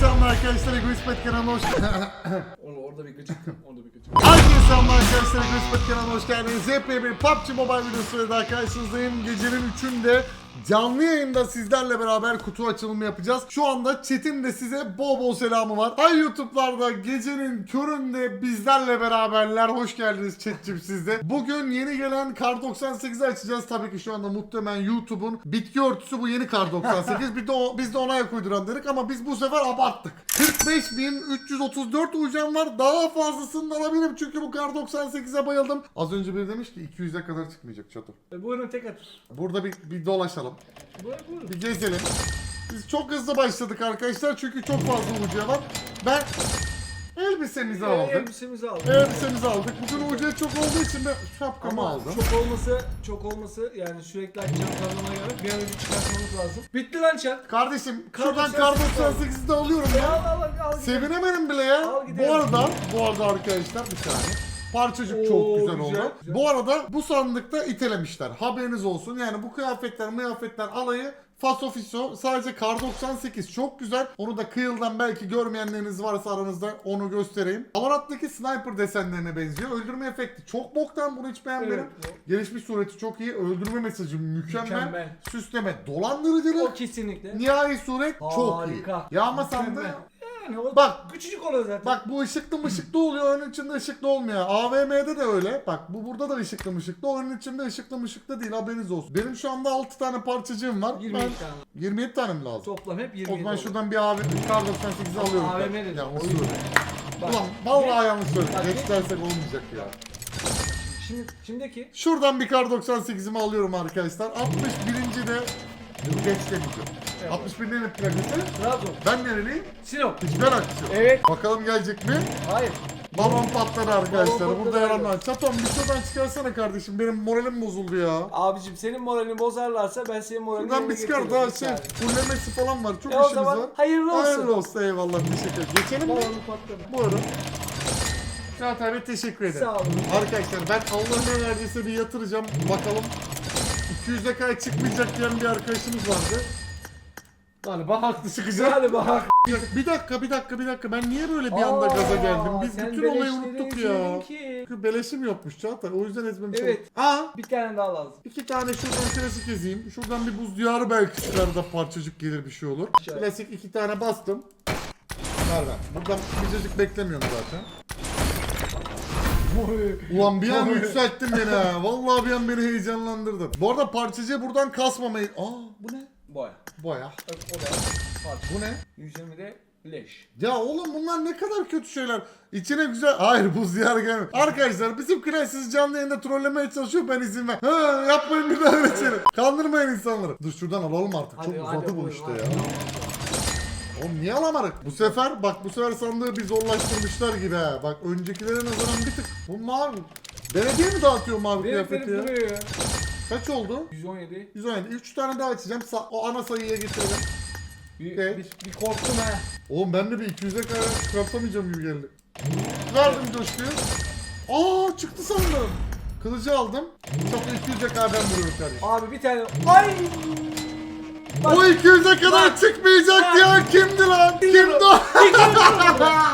selamlar arkadaşlar. Egoist Pet kanalına hoş Onu orada bir gıcık. Orada bir gıcık. Herkese selamlar arkadaşlar. Egoist Pet kanalına hoş geldiniz. Yepyeni bir PUBG Mobile videosuyla daha karşınızdayım. Gecenin 3'ünde canlı yayında sizlerle beraber kutu açılımı yapacağız. Şu anda Çetin de size bol bol selamı var. Hay YouTube'larda gecenin köründe bizlerle beraberler. Hoş geldiniz Chat'cim sizde. Bugün yeni gelen Kar 98'i açacağız. Tabii ki şu anda muhtemelen YouTube'un bitki örtüsü bu yeni Kar 98. Bir de o, biz de ona ayak uyduran dedik ama biz bu sefer abarttık. 45.334 ucam var. Daha fazlasını da alabilirim çünkü bu Kar 98'e bayıldım. Az önce biri demiş ki 200'e kadar çıkmayacak çatı. E, buyurun tek at. Burada bir, bir dolaşalım. Buyurun. Bir gezelim. Biz çok hızlı başladık arkadaşlar çünkü çok fazla ucuya var. Ben elbisemizi aldım. elbisemizi aldık. Elbisemizi aldık. Bugün ucuya çok olduğu için de şapkamı Ama aldım. çok olması, çok olması yani sürekli açacağım kanalına göre bir an önce çıkartmamız lazım. Bitti lan çak. Kardeşim Kar şuradan kar 98 al. 98'i de alıyorum ya. al al al. al gidelim. Sevinemedim bile ya. Al gidelim. Bu arada, bu arada arkadaşlar bir saniye. Parçacık çok Oo, güzel, güzel, oldu. güzel. Bu arada bu sandıkta itelemişler. Haberiniz olsun. Yani bu kıyafetler, mıyafetler alayı Faso Fiso sadece Kar 98 çok güzel. Onu da Kıyıl'dan belki görmeyenleriniz varsa aranızda onu göstereyim. Valorant'taki sniper desenlerine benziyor. Öldürme efekti çok boktan bunu hiç beğenmedim. Evet, Gelişmiş sureti çok iyi. Öldürme mesajı mükemmel. Mükemmel. Süsleme dolandırıcılık. O kesinlikle. Nihai suret çok iyi. Harika. Yağma sandığı. Yani o Bak küçücük oluyor zaten. Bak bu ışıklı mışıklı oluyor, oyunun içinde ışıklı olmuyor. AVM'de de öyle. Bak bu burada da ışıklı mışıklı, oyunun içinde ışıklı mışıklı değil haberiniz olsun. Benim şu anda 6 tane parçacığım var. 20 ben tane. 27 tane mi lazım? Toplam hep 20 O zaman şuradan bir AVM, Kar 98'i alıyorum. AVM ben. dedi. Yanlış Oyun. söyledim. Bak, Ulan vallahi yanlış söyledim. Bak, Geç dersek olmayacak ya. Şimdi, şimdiki Şuradan bir Kar 98'imi alıyorum arkadaşlar. 61. de geç demeyeceğim. Evet. 61 ne plakası? Trabzon. Ben nereliyim? Sinop. Hiçbir yok. Evet. Bakalım gelecek mi? Hayır. Balon patladı arkadaşlar. Balon Burada patladı, yalanlar. Çatom bir şuradan çıkarsana kardeşim. Benim moralim bozuldu ya. Abicim senin moralini bozarlarsa ben senin moralini yerine bir çıkar daha şey. Fullemesi falan var. Çok E o işimiz zaman var. hayırlı olsun. Hayırlı olsun eyvallah teşekkür ederim. Geçelim mi? Balonu patladı. Buyurun. Çağat abi teşekkür ederim. Sağ olun. Arkadaşlar ben Allah'ın bir yatıracağım. Bakalım 200'e kadar çıkmayacak diyen bir arkadaşımız vardı. Galiba haklı çıkacak. Hadi bak. Bir dakika bir dakika bir dakika ben niye böyle bir anda gaza geldim? Biz bütün olayı unuttuk ya. Ki. Çünkü beleşim yokmuş Çağatay. O yüzden ezberimi Evet. çaldım. Aa Bir tane daha lazım. iki tane şuradan klasik ezeyim. Şuradan bir buz diyarı belki çıkar da parçacık gelir bir şey olur. Şöyle. Klasik iki tane bastım. Ver ver. Buradan bir beklemiyorum zaten. Ulan bir an yükselttin beni ha. Vallahi bir an beni heyecanlandırdın. Bu arada parçacığı buradan kasmamayı... Aa bu ne? Boya. Baya. Bak o da parça. Bu ne? 120 de leş. Ya oğlum bunlar ne kadar kötü şeyler. İçine güzel... Hayır buz diyarı gelmiyor. Arkadaşlar bizim sizi canlı yayında trollemeye çalışıyor ben izin ver. Ha yapmayın bir daha öyle şeyler. Kandırmayın insanları. Dur şuradan alalım artık. Çok uzadı bu işte hadi. ya. Oğlum niye alamadık? Bu sefer bak bu sefer sandığı bir zorlaştırmışlar gibi ha. Bak öncekilere nazaran bir tık. Bu mavi. Belediye mi dağıtıyor mavi Verip kıyafeti ya? duruyor ya. Kaç oldu? 117. 117. 3 tane daha açacağım. Sa- o ana sayıya getirelim. Bir, Evet. bir, bir korktum ha. Oğlum ben de bir 200'e kadar çıkartamayacağım gibi geldi. Verdim coşkuyu. Aa çıktı sandım. Kılıcı aldım. Çatı 200'e kadar ben vuruyorum kardeşim. Abi bir tane. Ay! Bak. O 200'e kadar Bak. çıkmayacak Bak. ya. Kimdi lan? Kimdi o?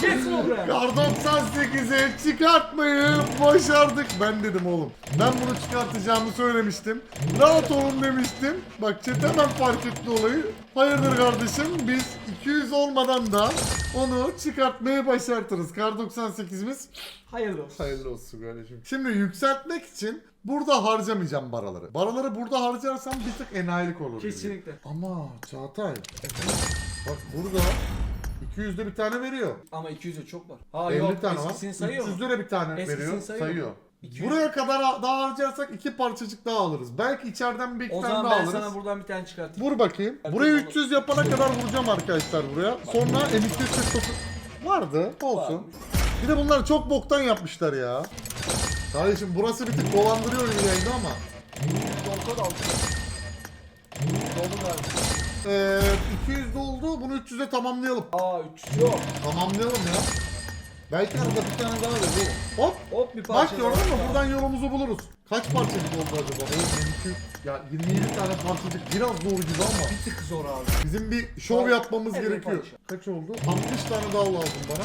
Geçsin o buraya. Kar 98'e çıkartmayı başardık. Ben dedim oğlum. Ben bunu çıkartacağımı söylemiştim. Rahat olun demiştim. Bak chat hemen fark etti olayı. Hayırdır kardeşim biz 200 olmadan da onu çıkartmayı başartırız. Kar 98'imiz Hayırlı olsun. hayırlı olsun kardeşim. Şimdi yükseltmek için burada harcamayacağım baraları. Baraları burada harcarsam bir tık enayilik olur. gibi. Kesinlikle. Ama Çağatay bak burada 200'de bir tane veriyor. Ama 200'de çok var. Ha 50 yok tane var. sayıyor mu? 300 lira bir tane Eskisini veriyor. sayıyor Sayıyor. mu? 200. Buraya kadar daha harcarsak iki parçacık daha alırız. Belki içeriden bir iki O tane zaman daha ben alırız. sana buradan bir tane çıkartayım. Vur bakayım. Hadi Buraya bakalım. 300 yapana kadar vuracağım arkadaşlar buraya. Sonra M249 vardı. Olsun. Varmış. Bir de bunlar çok boktan yapmışlar ya. Kardeşim burası bir tık dolandırıyor gibi yayında ama. Dolka da aldım. Doldu galiba. Ee, 200 doldu. Bunu 300'e tamamlayalım. Aa 300 yok. Tamamlayalım ya. Belki arada bir tane daha oğlum. Hop. Hop bir Bak parça gördün daha. mü? Buradan yolumuzu buluruz. Kaç parçacık oldu acaba? Oğlum 22, ya 27 tane parçacık biraz zor gibi ama. Bir tık zor abi. Bizim bir şov yapmamız Evet, gerekiyor. parça. Kaç oldu? 60 tane daha lazım bana.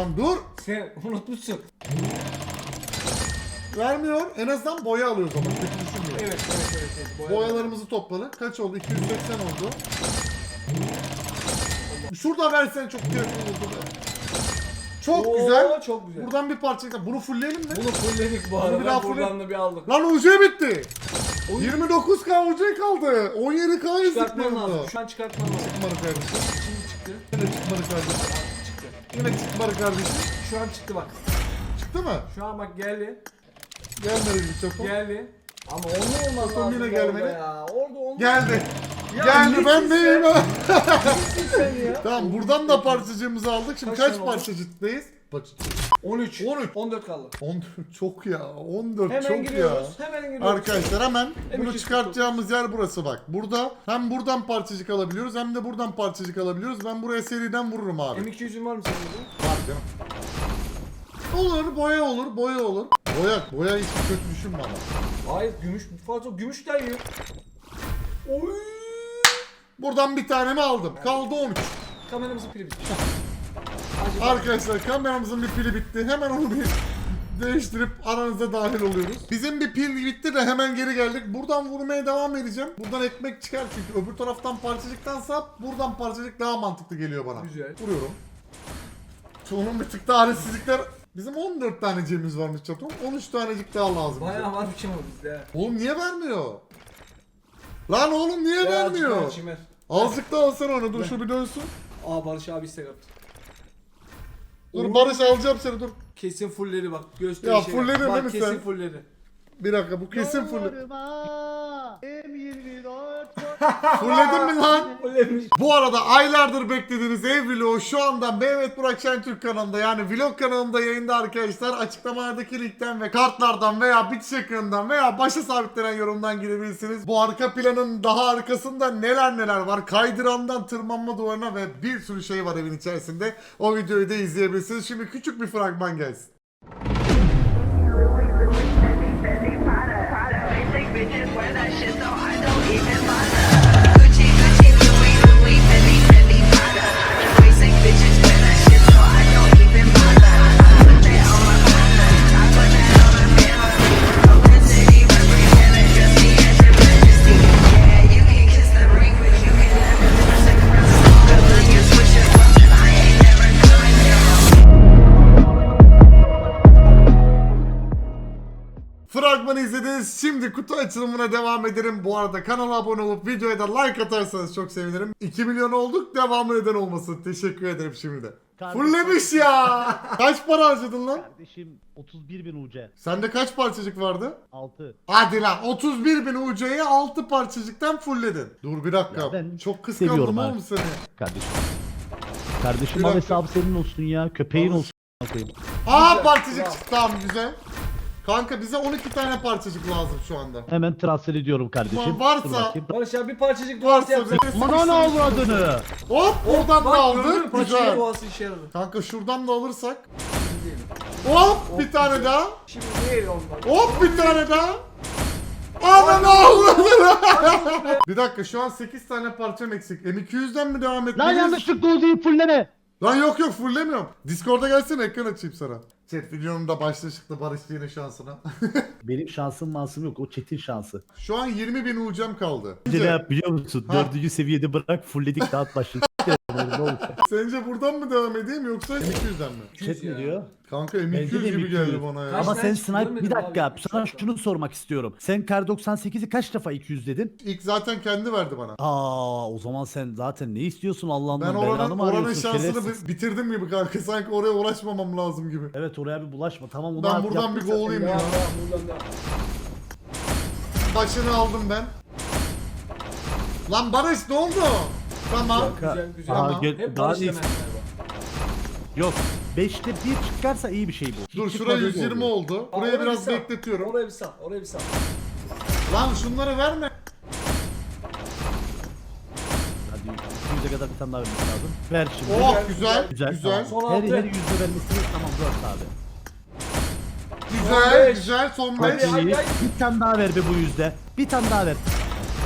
Lan dur. Sen unutmuşsun. Vermiyor. En azından boya alıyoruz ama. Kötü düşünmeyin. Evet evet evet. evet. Boya- Boyalarımızı topladık. Kaç oldu? 280 oldu. Şurada versen çok keyifli olurdu be. Çok Oo, güzel. Çok güzel. Buradan bir parça. Bunu fullleyelim mi? Bunu fullledik bu Bunu arada. bir daha Buradan da bir aldık. Lan UC bitti. 29k UC kaldı. 17k Çıkartman lazım. Şu an çıkartman lazım. Çıkmadı kardeşim. Şimdi çıktı. Yine çıkmadı kardeşim. Çıktı. Yine çıkmadı kardeşim. Şu an çıktı bak. Çıktı mı? Şu an bak geldi. Gelmedi bir çapı. Geldi. Ama onu olmaz lazım yine gelmedi. ya. Orada olmaz. Geldi. Ya Geldi ben neyim ha? Tamam buradan da parçacığımızı aldık. Şimdi Kaç kaç, tane oldu? parçacıktayız? Bak 13. 13. 14 kaldı. 14 çok ya. 14 Hemen çok giriyoruz. ya. Hemen giriyoruz. Arkadaşlar hemen Hem bunu iki çıkartacağımız yer burası bak. Burada hem buradan parçacık alabiliyoruz hem de buradan parçacık alabiliyoruz. Ben buraya seriden vururum abi. M200'ün var mı senin? Var canım. Olur boya olur boya olur. Boya boya hiç kötü düşünme ama. Hayır gümüş fazla gümüş yiyor. Oy. Buradan bir tanemi aldım. Kaldı 13. Kameramızın pili bitti. Acaba Arkadaşlar kameramızın bir pili bitti. Hemen onu bir değiştirip aranıza dahil oluyoruz. Bizim bir pil bitti de hemen geri geldik. Buradan vurmaya devam edeceğim. Buradan ekmek çıkar çünkü öbür taraftan parçacıktansa buradan parçacık daha mantıklı geliyor bana. Güzel. Vuruyorum. Çoğunun bir tık daha adaletsizlikler. Bizim 14 tane cebimiz varmış çatom. 13 tanecik daha lazım. bayağı var bir şey var bizde. Oğlum niye vermiyor? Lan oğlum niye vermiyor? Çimer. Azıcık daha alsana onu. Dur şu bir dönsün. Aa Barış abi istek attı. Dur Barış alacağım seni dur. Kesin fullleri bak. Göster Ya fulledin Bak, değil mi kesin sen? fullleri. Bir dakika bu kesin full. Yollarıma M24 Fulledin mi lan? Fullemiş. Bu arada aylardır beklediğiniz ev vlogu şu anda Mehmet Burak Şentürk kanalında yani vlog kanalında yayında arkadaşlar. Açıklamalardaki linkten ve kartlardan veya bitiş ekranından veya başa sabitlenen yorumdan girebilirsiniz. Bu arka planın daha arkasında neler neler var. Kaydırandan tırmanma duvarına ve bir sürü şey var evin içerisinde. O videoyu da izleyebilirsiniz. Şimdi küçük bir fragman gelsin. Fragmanı izlediniz. Şimdi kutu açılımına devam ederim. Bu arada kanala abone olup videoya da like atarsanız çok sevinirim. 2 milyon olduk. Devamı neden olmasın. Teşekkür ederim şimdi de. Fullemiş ya. kaç para harcadın lan? Kardeşim 31 bin UC Sende kaç parçacık vardı? 6 Hadi lan 31 bin UC'ye 6 parçacıktan fullledin. Dur bir dakika. Ya ben Çok kıskandım oğlum seni. kardeşim. Kardeşim al hesabı senin olsun ya. Köpeğin Alış. olsun. Aa parçacık çıktı tamam güzel. Kanka bize 12 tane parçacık lazım şu anda. Hemen transfer ediyorum kardeşim. Ulan varsa- Dur bakayım. Barış abi bir parçacık Varsa bir- Bana ne avradını? Hop oradan da Bak gördün mü aldık. parçacık Güzel. duası işe yaradı. Kanka şuradan da alırsak. Hop bir tane daha. Şimdi değil ondan. Hop bir tane daha. Aman Allah'ım. bir dakika şu an 8 tane parçam eksik. M200'den mi devam Lan etmeliyiz? yanlışlıkla oldu deyip fulleme. Lan yok yok fullemiyorum. Discord'a gelsene ekran açayım sana. Chat videonun da çıktı Barış yine şansına. Benim şansım mansım yok. O çetin şansı. şu an 20 bin ucam kaldı. Ne yap biliyor musun? Ha. Dördüncü seviyede bırak fullledik dağıt başladı. Sence buradan mı devam edeyim yoksa M200'den mi? Chat ne diyor? Kanka Bence M200 de gibi M200. geldi bana ya. Ama sen sniper görmedim bir dakika abi. sana şunu sormak istiyorum. Sen kar 98'i kaç defa 200 dedin? İlk zaten kendi verdi bana. Aa o zaman sen zaten ne istiyorsun Ben Allah'ından oranın, belanı mı oranın arıyorsun şansını şerefsiz? bi- bitirdim gibi kanka. Sanki oraya ulaşmamam lazım gibi. Evet oraya bir bulaşma tamam onu Ben buradan bir goalayım Ya ya. buradan da. Başını aldım ben. Lan Barış ne oldu? Tamam. Güzel güzel. Aha, Tamam. gel- Hep daha Barış iyi. Var. Yok 5'te 1 çıkarsa iyi bir şey bu. Dur Hiç şuraya çıkmadığı 120 oluyor. oldu. Aa, Buraya orayı biraz bir sal. bekletiyorum. Oraya bir sal. Oraya bir sal. Lan şunları verme. Hadi 200'e kadar bir tane daha vermesi lazım. Ver şimdi. Oh güzel. Güzel. Güzel. Tamam. Her, altı. her yüzde vermesi tamam 4 abi. Güzel. beş. Güzel. Son Hadi, 5. hadi. İyi. Bir tane daha ver be bu yüzde. Bir tane daha ver.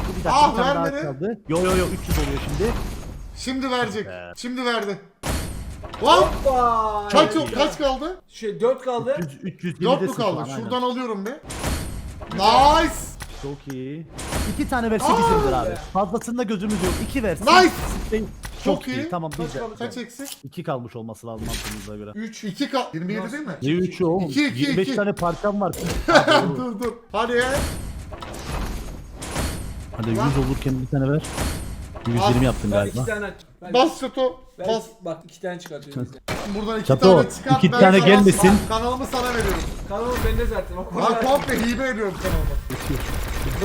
Bir dakika Ah, bir tane vermedi. daha kaldı. Yo yo yo 300 oluyor şimdi. Şimdi verecek. Be. Şimdi verdi. Lan Hoppa. kaç Evet. kaç kaldı? Şey 4 kaldı. 300 300 4 mü kaldı? Şuradan alıyorum be. Nice. Çok iyi. İki tane verse bizimdir abi. Fazlasında gözümüz yok. İki versin. Nice. Sprey- Çok Çok, iyi. iyi. Tamam Kaç kaldı? Kaç eksik? İki kalmış olması lazım mantığımıza göre. 3 2 kal. 27 değil mi? Ne üçü oğlum? İki, iki, 25 iki. tane parçam var. dur dur. Hadi. Hadi 100 olurken bir tane ver. 120 yaptın Ben iki galiba. tane. Ben- Bas çato. ben- Bas. Bak iki tane çıkartıyorum. Buradan iki Çato, tane çıkart. iki ben tane sana- gelmesin. Bak, Kanalımı sana veriyorum. Kanalım bende zaten. O Ben komple hibe ediyorum kanalımı.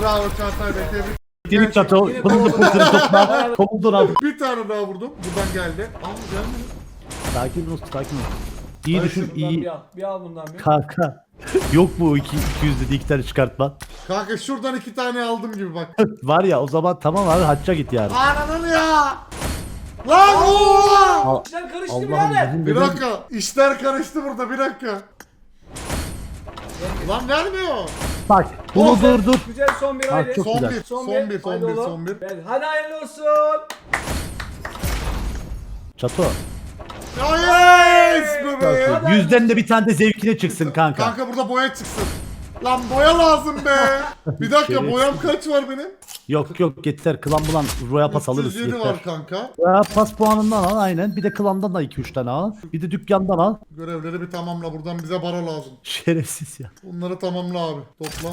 Bravo Çağatay Bey. Tebrik. Delik çato. Yine kovalama. fıtırı topla. Komutun al. Bir tane daha vurdum. Buradan geldi. Al gelmedi. Sakin ol sakin ol. İyi düşün Bundan iyi. bir al. Bir al bundan bir. Kanka. Yok bu iki, 200 dedi iki tane çıkartma. Kanka şuradan iki tane aldım gibi bak. Var ya o zaman tamam abi hacca git yani. Ananın ya. Lan oha. Al- İşler karıştı birader. bizim Bir dakika. İşler karıştı burada bir dakika. Lan vermiyor. Bak bunu Oh be. dur dur. Güzel son bir Ha, haydi. çok Son güzel. bir, son bir, son Haydi bir, oğlum. son bir. Evet, Hadi hayırlı olsun. Çato. Ya yes bebeğim. Yüzden de bir tane de zevkine çıksın kanka. Kanka burada boya çıksın. Lan boya lazım be. Bir dakika Şerefsiz. boyam kaç var benim? Yok yok yeter klan bulan Royal Pass alırız 307 yeter. var kanka. Royal Pass puanından al aynen. Bir de klandan da 2-3 tane al. Bir de dükkandan al. Görevleri bir tamamla buradan bize para lazım. Şerefsiz ya. Bunları tamamla abi. Topla.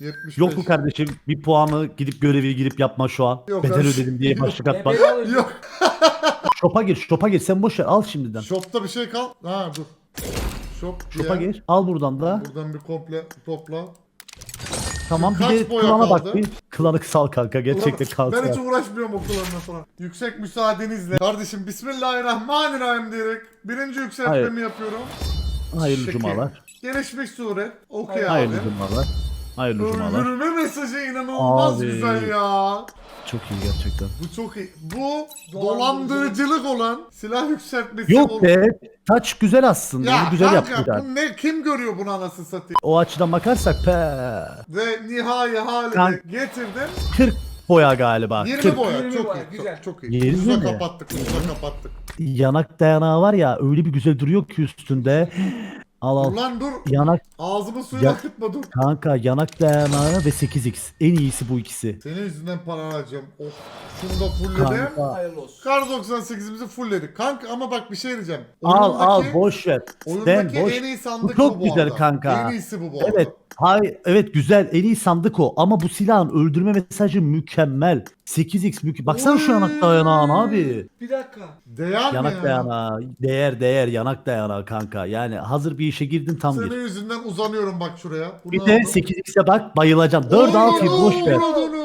75. Yok mu kardeşim bir puanı gidip görevi girip yapma şu an. Yok Bedel kardeşim. ödedim diye başlık atma. Yok. Shop'a gir shop'a gir sen boş ver al şimdiden. Shop'ta bir şey kal. Ha dur. Shop diye. gir al buradan da. Buradan bir komple topla. Tamam bir kaç de boya klana kaldı? bak bir. Klanı sal kanka gerçekten kal. Ben hiç uğraşmıyorum okullarına falan. Yüksek müsaadenizle. Kardeşim Bismillahirrahmanirrahim diyerek birinci yükseltmemi Hayır. yapıyorum. Hayırlı Şekil. cumalar. Gelişmiş sure. Okey abi. Hayırlı cumalar. Hayırlı cumalar. Öldürme mesajı inanılmaz Abi. güzel ya. Çok iyi gerçekten. Bu çok iyi. Bu Dolandırıcılık. olan silah yükseltmesi Yok ol- be. Taç güzel aslında. Ya Onu güzel kanka yapmışlar. bu ne kim görüyor bunu anasını satayım? O açıdan bakarsak pe Ve nihai halinde Kank- getirdim. 40 boya galiba. 20 40. boya 20 çok boya, iyi. güzel. Çok, çok iyi. Yirmi Ucuza mi? kapattık, ucuza kapattık. Yanak dayanağı var ya öyle bir güzel duruyor ki üstünde. Al Dur al. lan dur. Yanak Ağzımın suyunu Ya- akıtma dur. kanka yanak dayanağı ve 8x. En iyisi bu ikisi. Senin yüzünden para harcayacağım. Oh. Şunu da fullledim. Kanka. Hayırlı olsun. Kar 98'imizi fullledik. Kanka ama bak bir şey diyeceğim. Al al Oyundaki- boş ver. Sen Oyundaki boş. en iyi sandık Bu çok bu, güzel arada. kanka. En iyisi bu bu arada. Evet. Hay evet güzel en iyi sandık o ama bu silahın öldürme mesajı mükemmel. 8x mükemmel. Baksana şu yanak dayanağına abi. Bir dakika. Değer mi Yanak ya? dayanağı. Değer değer yanak dayanağı kanka. Yani hazır bir işe girdin tam Senin bir. yüzünden uzanıyorum bak şuraya. Bunu Bir de aldım. 8x'e bak bayılacaksın. 4 6 boş ver.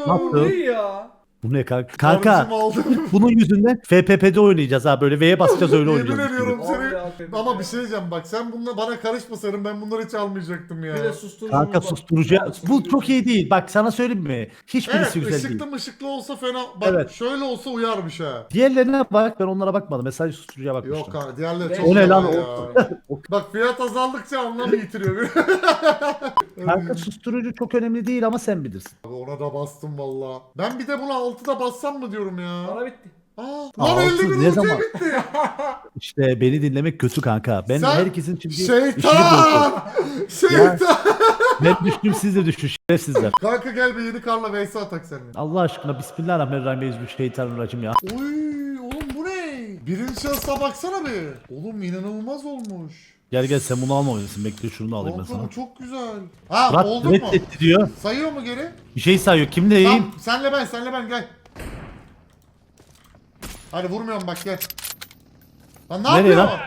Nasıl? İyi ya. Bu ne kanka? Kanka Kardeşim aldım. bunun yüzünden FPP'de oynayacağız ha böyle V'ye basacağız öyle Yemin oynayacağız. ediyorum seni. Ama bir şey diyeceğim bak sen bununla bana karışmasaydın ben bunları hiç almayacaktım ya. Bir de susturucu. Kanka susturucu. Bu çok iyi değil. Bak sana söyleyeyim mi? Hiçbirisi Evet güzel ışıklı değil. mışıklı olsa fena. Bak Evet. şöyle olsa uyarmış ha. Diğerlerine bak ben onlara bakmadım. Mesela susturucuya bakmıştım. Yok kanka diğerleri çok O ne lan kolay o? ya. Bak fiyat azaldıkça anlam yitiriyor. Kanka susturucu çok önemli değil ama sen bilirsin. Abi ona da bastım valla. Ben bir de buna 6'da bassam mı diyorum ya. Para bitti. Aa, lan Altı 50 bin ne zaman? bitti. İşte beni dinlemek kötü kanka. Ben Sen herkesin şimdi işini bozuyorum. Şeytan! Şeytan! Ben düştüm siz de düşün şerefsizler. Kanka gel bir yeni karla vs atak seninle. Allah aşkına bismillahirrahmanirrahim Euzubillahimineşşeytanirracim ya. Oy oğlum bu ne? Birinci şahısla baksana bir. Oğlum inanılmaz olmuş. Gel gel sen bunu alma oynasın. Bekle şunu da alayım ben sana. bu çok güzel. Ha Murat oldu mu? reddetti diyor. Sayıyor mu geri? Bir şey sayıyor. Kimleyim? Tamam senle ben senle ben gel. Hadi vurmuyorum bak gel. Lan ne Nereye yapıyor? lan?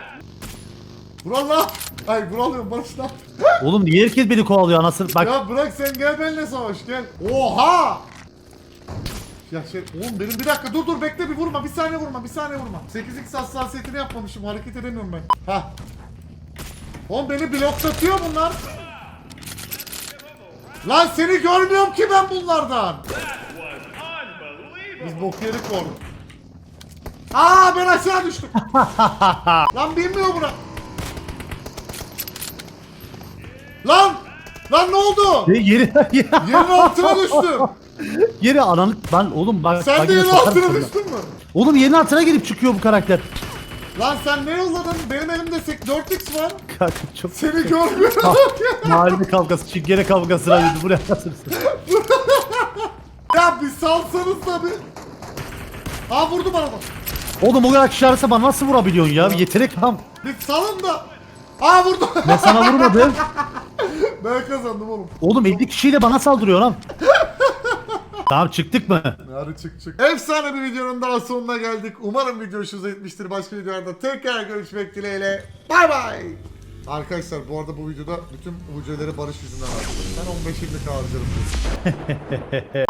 Vural lan. Ay Vural diyorum Barış lan. Oğlum niye herkes beni kovalıyor anasını? Bak Ya bırak sen gel benimle savaş gel. Oha! Ya şey oğlum benim bir dakika dur dur bekle bir vurma bir saniye vurma bir saniye vurma. 8x hassasiyetini yapmamışım hareket edemiyorum ben. Ha. Oğlum beni bloklatıyor bunlar. Lan seni görmüyorum ki ben bunlardan. Biz bok yedik arada. Aa ben aşağı düştüm. Lan bilmiyor buna. Lan! Lan ne oldu? E, yeri Yerin altına düştüm. yeri ananı ben oğlum bak Sen bak de yine yerin altına düştün mü? Oğlum yerin altına girip çıkıyor bu karakter. Lan sen ne yolladın? Benim elimde sek- 4x var. Kanka çok Seni görmüyorum. mahalle kavgası, çingene kavgasına girdi. Buraya nasıl? ya bir salsanız da bir. Aa vurdu bana bak. Oğlum o kadar kişi bana nasıl vurabiliyorsun ya? Bir yetenek tam. Bir salın da. Aa vurdu. Ben sana vurmadım. ben kazandım oğlum. Oğlum 50 kişiyle bana saldırıyor lan. tamam çıktık mı? Hadi çık çık. Efsane bir videonun daha sonuna geldik. Umarım video hoşunuza gitmiştir. Başka videolarda tekrar görüşmek dileğiyle. Bay bay. Arkadaşlar bu arada bu videoda bütün UC'leri Barış yüzünden harcadım. Ben 15-20 harcarım.